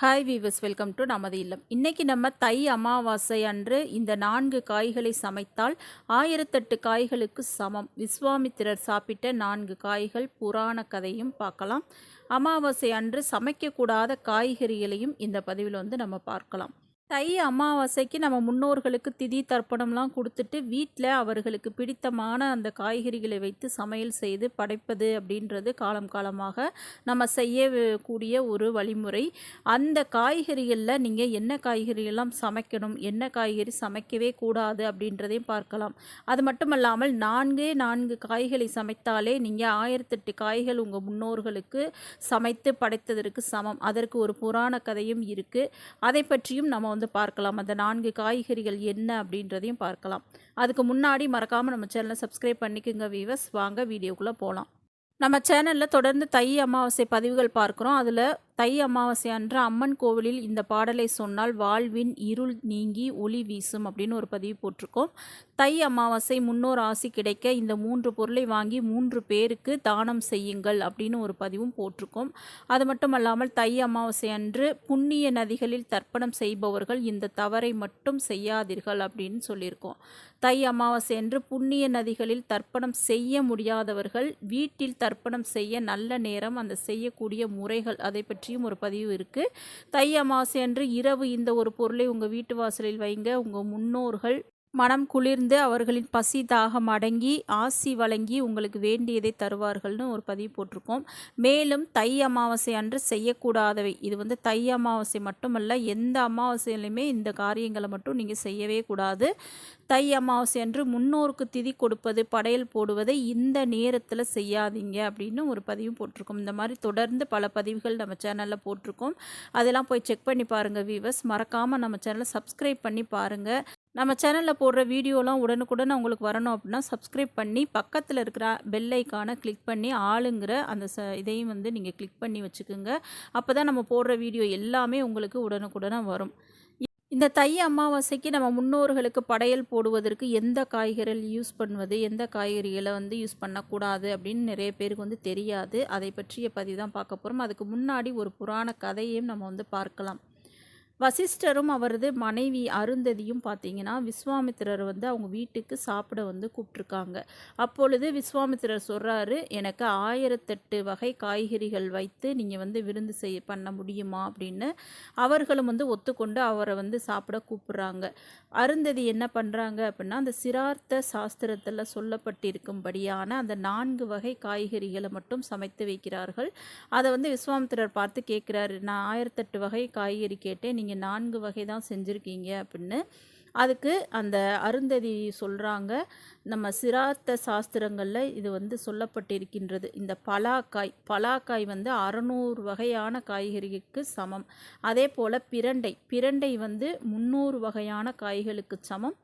Hi viewers welcome to நமது இல்லம். இன்றைக்கி நம்ம தை அமாவாசை அன்று இந்த நான்கு காய்களை சமைத்தால் ஆயிரத்தெட்டு காய்களுக்கு சமம். விஸ்வாமித்திரர் சாப்பிட்ட நான்கு காய்கள் புராண கதையும் பார்க்கலாம். அமாவாசை அன்று சமைக்கக்கூடாத காய்கறிகளையும் இந்த பதிவில் வந்து நம்ம பார்க்கலாம். தை அமாவாசைக்கு நம்ம முன்னோர்களுக்கு திதி தர்ப்பணம்லாம் கொடுத்துட்டு வீட்டில் அவர்களுக்கு பிடித்தமான அந்த காய்கறிகளை வைத்து சமையல் செய்து படைப்பது அப்படின்றது காலம் காலமாக நம்ம செய்யக்கூடிய ஒரு வழிமுறை. அந்த காய்கறிகளில் நீங்கள் என்ன காய்கறியெல்லாம் சமைக்கணும் என்ன காய்கறி சமைக்கவே கூடாது அப்படின்றதையும் பார்க்கலாம். அது மட்டும் இல்லாமல் நான்கே நான்கு காய்களை சமைத்தாலே நீங்கள் ஆயிரத்தெட்டு காய்கள் உங்கள் முன்னோர்களுக்கு சமைத்து படைத்ததற்கு சமம். அதற்கு ஒரு புராண கதையும் இருக்குது அதை பற்றியும் நம்ம வந்து பார்க்கலாம். அந்த நான்கு காய்கறிகள் என்ன அப்படின்றதையும் பார்க்கலாம். அதுக்கு முன்னாடி மறக்காமல் நம்ம சேனலை சப்ஸ்கிரைப் பண்ணிக்கோங்க வீவர்ஸ் வாங்க வீடியோக்குள்ளே போகலாம் நம்ம சேனலில் தொடர்ந்து தை அமாவாசை பதிவுகள் பார்க்குறோம். அதில் தை அமாவாசை அன்று அம்மன் கோவிலில் இந்த பாடலை சொன்னால் வாழ்வின் இருள் நீங்கி ஒளி வீசும் அப்படின்னு ஒரு பதிவு போட்டிருக்கோம். தை அமாவாசை முன்னோர் ஆசி கிடைக்க இந்த மூன்று பொருளை வாங்கி மூன்று பேருக்கு தானம் செய்யுங்கள் அப்படின்னு ஒரு பதிவும் போட்டிருக்கோம். அது மட்டும் அல்லாமல் தை அமாவாசை அன்று புண்ணிய நதிகளில் தர்ப்பணம் செய்பவர்கள் இந்த தவறை மட்டும் செய்யாதீர்கள் அப்படின்னு சொல்லியிருக்கோம். தை அமாவாசை அன்று புண்ணிய நதிகளில் தர்ப்பணம் செய்ய முடியாதவர்கள் வீட்டில் தர்ப்பணம் செய்ய நல்ல நேரம் அந்த செய்யக்கூடிய முறைகள் அதை பற்றி பற்றியும் ஒரு பதிவு இருக்குது தை அமாவாசை அன்று இரவு இந்த ஒரு பொருளை உங்கள் வீட்டு வாசலில் வைங்க. உங்கள் முன்னோர்கள் மனம் குளிர்ந்து அவர்களின் பசி தாகம் அடங்கி ஆசி வழங்கி உங்களுக்கு வேண்டியதை தருவார்கள்னு ஒரு பதிவு போட்டிருக்கோம். மேலும் தை அமாவாசை அன்று செய்யக்கூடாதவை. இது வந்து தை அமாவாசை மட்டுமல்ல எந்த அமாவாசையிலையுமே இந்த காரியங்களை மட்டும் நீங்கள் செய்யவே கூடாது. தை அமாவாசை அன்று முன்னோருக்கு திதி கொடுப்பது படையல் போடுவதை இந்த நேரத்தில் செய்யாதீங்க அப்படின்னு ஒரு பதிவு போட்டிருக்கோம். இந்த மாதிரி தொடர்ந்து பல பதிவுகள் நம்ம சேனலில் போட்டிருக்கோம். அதெல்லாம் போய் செக் பண்ணி பாருங்கள் வீவர்ஸ் மறக்காமல் நம்ம சேனலை சப்ஸ்கிரைப் பண்ணி பாருங்கள் நம்ம சேனலில் போடுற வீடியோலாம் உடனுக்குடன் உங்களுக்கு வரணும் அப்படின்னா சப்ஸ்கிரைப் பண்ணி பக்கத்தில் இருக்கிற பெல் ஐக்கானை கிளிக் பண்ணி ஆளுங்கிற அந்த ச இதையும் வந்து நீங்கள் கிளிக் பண்ணி வச்சுக்கோங்க. அப்போ தான் நம்ம போடுற வீடியோ எல்லாமே உங்களுக்கு உடனுக்குடன் வரும். இந்த தை அமாவாசைக்கு நம்ம முன்னோர்களுக்கு படையல் போடுவதற்கு எந்த காய்கறிகள் யூஸ் பண்ணுவது எந்த காய்கறிகளை வந்து யூஸ் பண்ணக்கூடாது அப்படின்னு நிறைய பேருக்கு வந்து தெரியாது. அதை பற்றிய பதிவு தான் பார்க்க போகிறோம் அதுக்கு முன்னாடி ஒரு புராண கதையும் நம்ம வந்து பார்க்கலாம். வசிஷ்டரும் அவரது மனைவி அருந்ததியும் பார்த்தீங்கன்னா விஸ்வாமித்திரர் வந்து அவங்க வீட்டுக்கு சாப்பிட வந்து கூப்பிட்ருக்காங்க அப்பொழுது விஸ்வாமித்திரர் சொல்கிறாரு எனக்கு ஆயிரத்தெட்டு வகை காய்கறிகள் வைத்து நீங்கள் வந்து விருந்து செய்ய பண்ண முடியுமா? அப்படின்னு அவர்களும் வந்து ஒத்துக்கொண்டு அவரை வந்து சாப்பிட கூப்பிட்றாங்க. அருந்ததி என்ன பண்ணுறாங்க அப்படின்னா அந்த சிரார்த்த சாஸ்திரத்தில் சொல்லப்பட்டிருக்கும்படியான அந்த நான்கு வகை காய்கறிகளை மட்டும் சமைத்து வைக்கிறார்கள். அதை வந்து விஸ்வாமித்திரர் பார்த்து கேட்குறாரு நான் ஆயிரத்தெட்டு வகை காய்கறி கேட்டேன் நீங்கள் நான்கு வகை தான் செஞ்சுருக்கீங்க அப்படின்னு அதுக்கு அந்த அருந்ததி சொல்கிறாங்க நம்ம சிராத்த சாஸ்திரங்களில் இது வந்து சொல்லப்பட்டிருக்கின்றது. இந்த பலாக்காய் பலாக்காய் வந்து அறநூறு வகையான காய்கறிக்கு சமம். அதே போல் பிரண்டை பிரண்டை வந்து முந்நூறு வகையான காய்களுக்கு சமம்.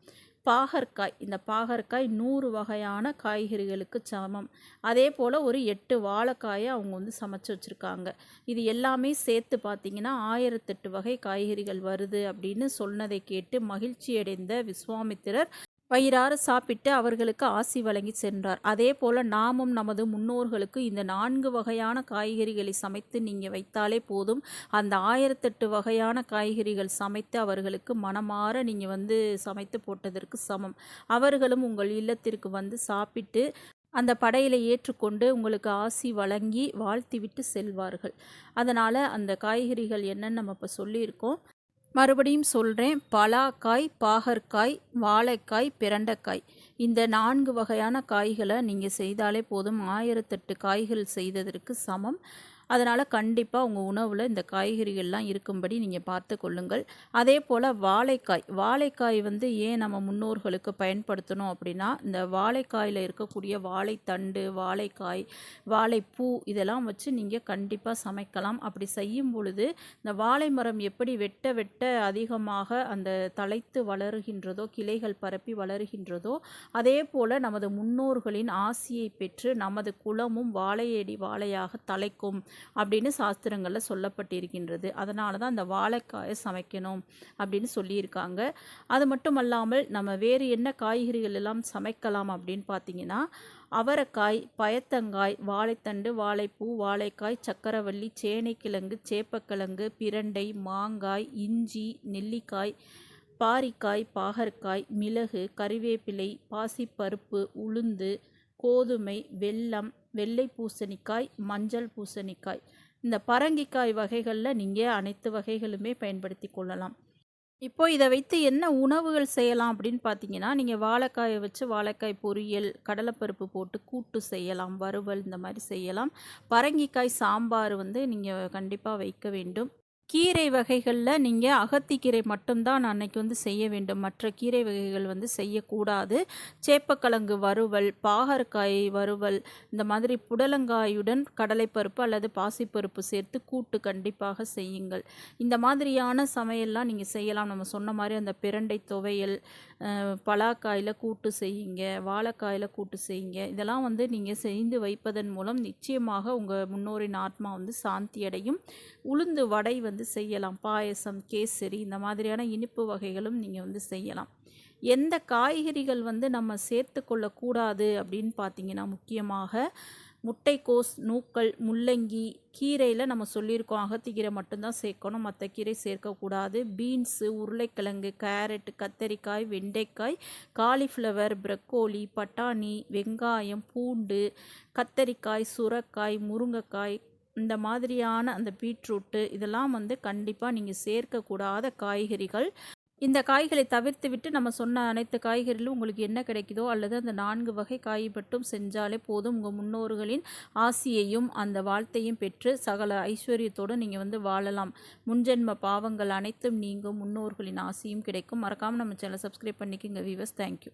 பாகற்காய். இந்த பாகற்காய் நூறு வகையான காய்கறிகளுக்கு சமம். அதே போல் ஒரு எட்டு வாழைக்காயை அவங்க வந்து சமைச்சு வச்சுருக்காங்க. இது எல்லாமே சேர்த்து பார்த்திங்கன்னா ஆயிரத்தெட்டு வகை காய்கறிகள் வருது அப்படின்னு சொன்னதை கேட்டு மகிழ்ச்சியடைந்த விஸ்வாமித்திரர் வயிறார சாப்பிட்டு அவர்களுக்கு ஆசி வழங்கி சென்றார். அதே போல நாமும் நமது முன்னோர்களுக்கு இந்த நான்கு வகையான காய்கறிகளை சமைத்து நீங்கள் வைத்தாலே போதும். அந்த ஆயிரத்தெட்டு வகையான காய்கறிகள் சமைத்து அவர்களுக்கு மனமாற நீங்கள் வந்து சமைத்து போட்டதற்கு சமம். அவர்களும் உங்கள் இல்லத்திற்கு வந்து சாப்பிட்டு அந்த படையில ஏற்றுக்கொண்டு உங்களுக்கு ஆசி வழங்கி வாழ்த்திவிட்டு செல்வார்கள். அதனால் அந்த காய்கறிகள் என்னன்னு நம்ம இப்போ சொல்லியிருக்கோம். மறுபடியும் சொல்கிறேன் பலாக்காய் பாகற்காய் வாழைக்காய் பிரண்டைக்காய். இந்த நான்கு வகையான காய்களை நீங்கள் செய்தாலே போதும். ஆயிரத்தெட்டு காய்கள் செய்ததற்கு சமம். அதனால் கண்டிப்பாக உங்கள் உணவில் இந்த காய்கறிகள்லாம் இருக்கும்படி நீங்கள் பார்த்து கொள்ளுங்கள். அதே போல் வாழைக்காய் வாழைக்காய் வந்து ஏன் நம்ம முன்னோர்களுக்கு பயன்படுத்தணும் அப்படின்னா இந்த வாழைக்காயில் இருக்கக்கூடிய வாழைத்தண்டு வாழைக்காய் வாழைப்பூ இதெல்லாம் வச்சு நீங்கள் கண்டிப்பாக சமைக்கலாம். அப்படி செய்யும் பொழுது இந்த வாழை மரம் எப்படி வெட்ட வெட்ட அதிகமாக அந்த தலைத்து வளருகின்றதோ கிளைகள் பரப்பி வளருகின்றதோ அதே போல் நமது முன்னோர்களின் ஆசியை பெற்று நமது குலமும் வாழையடி வாழையாக தலைக்கும். அப்படின்னு சாஸ்திரங்களில் சொல்லப்பட்டிருக்கின்றது. அதனால தான் அந்த வாழைக்காயை சமைக்கணும் அப்படின்னு சொல்லியிருக்காங்க. அது மட்டும் அல்லாமல் நம்ம வேறு என்ன காய்கறிகள் எல்லாம் சமைக்கலாம் அப்படின்னு பார்த்தீங்கன்னா அவரைக்காய் பயத்தங்காய் வாழைத்தண்டு வாழைப்பூ வாழைக்காய் சக்கரவள்ளி சேனைக்கிழங்கு சேப்பக்கிழங்கு பிரண்டை மாங்காய் இஞ்சி நெல்லிக்காய் பாரிக்காய் பாகற்காய் மிளகு கறிவேப்பிலை பாசிப்பருப்பு உளுந்து கோதுமை வெல்லம் வெள்ளை பூசணிக்காய் மஞ்சள் பூசணிக்காய். இந்த பரங்கிக்காய் வகைகளில் நீங்கள் அனைத்து வகைகளுமே பயன்படுத்தி கொள்ளலாம். இப்போ இதை வைத்து என்ன உணவுகள் செய்யலாம் அப்படின்னு பார்த்தீங்கன்னா நீங்கள் வாழைக்காயை வச்சு வாழைக்காய் பொரியல் கடலைப்பருப்பு போட்டு கூட்டு செய்யலாம் வறுவல் இந்த மாதிரி செய்யலாம். பரங்கிக்காய் சாம்பார் வந்து நீங்கள் கண்டிப்பாக வைக்க வேண்டும். கீரை வகைகளில் நீங்கள் அகத்திக்கீரை மட்டும்தான் அன்னைக்கு வந்து செய்ய வேண்டும். மற்ற கீரை வகைகள் வந்து செய்யக்கூடாது. சேப்பக்கிழங்கு வறுவல் பாகற்காய் வறுவல் இந்த மாதிரி புடலங்காயுடன் கடலைப்பருப்பு அல்லது பாசிப்பருப்பு சேர்த்து கூட்டு கண்டிப்பாக செய்யுங்கள். இந்த மாதிரியான சமையல்லாம் நீங்கள் செய்யலாம். நம்ம சொன்ன மாதிரி அந்த பிரண்டை துவையல் பலாக்காயில் கூட்டு செய்யுங்க வாழைக்காயில் கூட்டு செய்யுங்க. இதெல்லாம் வந்து நீங்கள் செய்து வைப்பதன் மூலம் நிச்சயமாக உங்கள் முன்னோரின் ஆத்மா வந்து சாந்தி அடையும் உளுந்து வடை வந்து வந்து செய்யலாம். பாயசம் கேசரி இந்த மாதிரியான இனிப்பு வகைகளும் நீங்கள் வந்து செய்யலாம். எந்த காய்கறிகள் வந்து நம்ம சேர்த்து கொள்ளக்கூடாது அப்படின்னு பார்த்தீங்கன்னா முக்கியமாக முட்டைக்கோஸ் நூக்கல் முள்ளங்கி கீரையில் நம்ம சொல்லியிருக்கோம். அகத்திக்கீரை மட்டும்தான் சேர்க்கணும். மற்ற கீரை சேர்க்கக்கூடாது. பீன்ஸு உருளைக்கிழங்கு கேரட் கத்தரிக்காய் வெண்டைக்காய் காலிஃப்ளவர் ப்ரக்கோலி பட்டாணி வெங்காயம் பூண்டு கத்தரிக்காய் சுரக்காய் முருங்கைக்காய் இந்த மாதிரியான அந்த பீட்ரூட்டு இதெல்லாம் வந்து கண்டிப்பாக நீங்கள் சேர்க்கக்கூடாத காய்கறிகள். இந்த காய்களை தவிர்த்து விட்டு நம்ம சொன்ன அனைத்து காய்கறிகளும் உங்களுக்கு என்ன கிடைக்குதோ அல்லது அந்த நான்கு வகை காய் மட்டும் செஞ்சாலே போதும். உங்கள் முன்னோர்களின் ஆசியையும் அந்த வாழ்த்தையும் பெற்று சகல ஐஸ்வர்யத்தோடு நீங்கள் வந்து வாழலாம். முன்ஜென்ம பாவங்கள் அனைத்தும் நீங்கும். முன்னோர்களின் ஆசியும் கிடைக்கும். மறக்காமல் நம்ம சேனலை சப்ஸ்கிரைப் பண்ணிக்கோங்க வீவர்ஸ் தேங்க்யூ